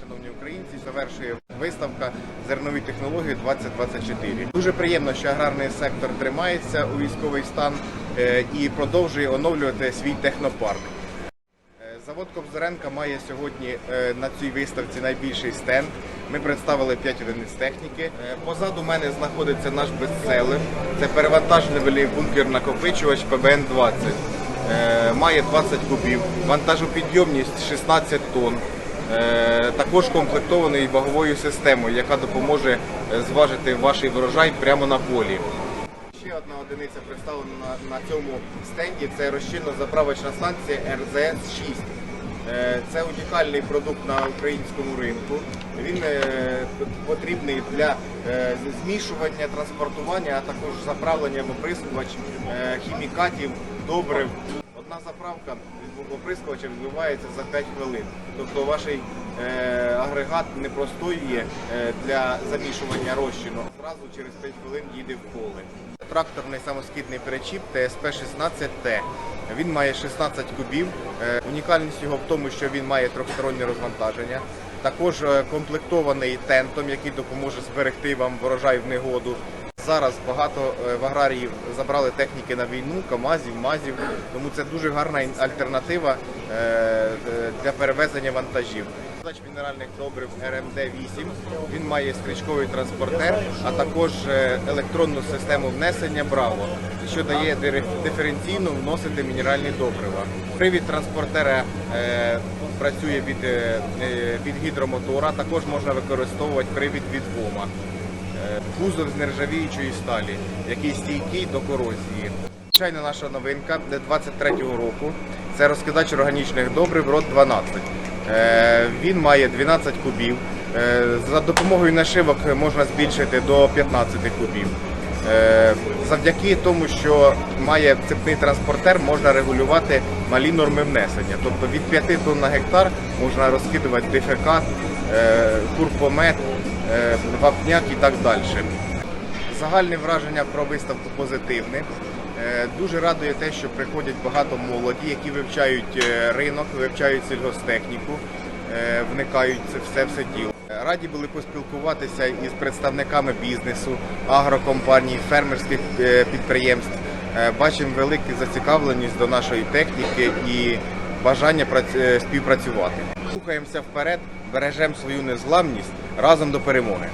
шановні українці. Завершує виставка зернові технології 2024. Дуже приємно, що аграрний сектор тримається у військовий стан е, і продовжує оновлювати свій технопарк. Е, Завод Кобзаренка має сьогодні е, на цій виставці найбільший стенд. Ми представили 5 одиниць техніки. Позаду мене знаходиться наш бестселер. Це перевантажний бункер накопичувач ПБН-20. Е, Має 20 кубів, вантажопідйомність 16 тонн. Е, Також комплектований ваговою системою, яка допоможе е, зважити ваш врожай прямо на полі. Ще одна одиниця представлена на, цьому стенді. Це розчинно-заправочна станція РЗС-6. Е, Це унікальний продукт на українському ринку. Він потрібний для змішування, транспортування, а також заправлення в оприскувач хімікатів, добрив. Одна заправка оприскувача відбувається за 5 хвилин. Тобто ваш е, агрегат не простоює е, для замішування розчину. Зразу через 5 хвилин їде в поле. Тракторний самоскидний перечіп ТСП-16Т. Він має 16 кубів. Е, Унікальність його в тому, що він має трьохстороннє розвантаження. Також комплектований тентом, який допоможе зберегти вам врожай в негоду. Зараз багато е, в аграріїв забрали техніки на війну, КАМАЗів, МАЗів, тому це дуже гарна альтернатива е, е, для перевезення вантажів. Складач мінеральних добрив РМД-8, він має стрічковий транспортер, а також електронну систему внесення Браво, що дає диференційно вносити мінеральні добрива. Привід транспортера працює від, від гідромотора, також можна використовувати привід від ВОМа. Кузов з нержавіючої сталі, який стійкий до корозії. Звичайна наша новинка для 23-го року. Це розкидач органічних добрив рот 12. Е, Він має 12 кубів. Е, За допомогою нашивок можна збільшити до 15 кубів. Е, Завдяки тому, що має цепний транспортер, можна регулювати малі норми внесення. Тобто від 5 тонн на гектар можна розкидувати дефекат, курпомет, вапняк і так далі. Загальне враження про виставку позитивне. Е, Дуже радує те, що приходять багато молоді, які вивчають е, ринок, вивчають сільгостехніку, е, вникають в це все діло. Е, Раді були поспілкуватися із представниками бізнесу, агрокомпаній, фермерських е, підприємств. Е, Бачимо велику зацікавленість до нашої техніки і бажання е, співпрацювати. Рухаємося вперед, бережемо свою незламність разом до перемоги.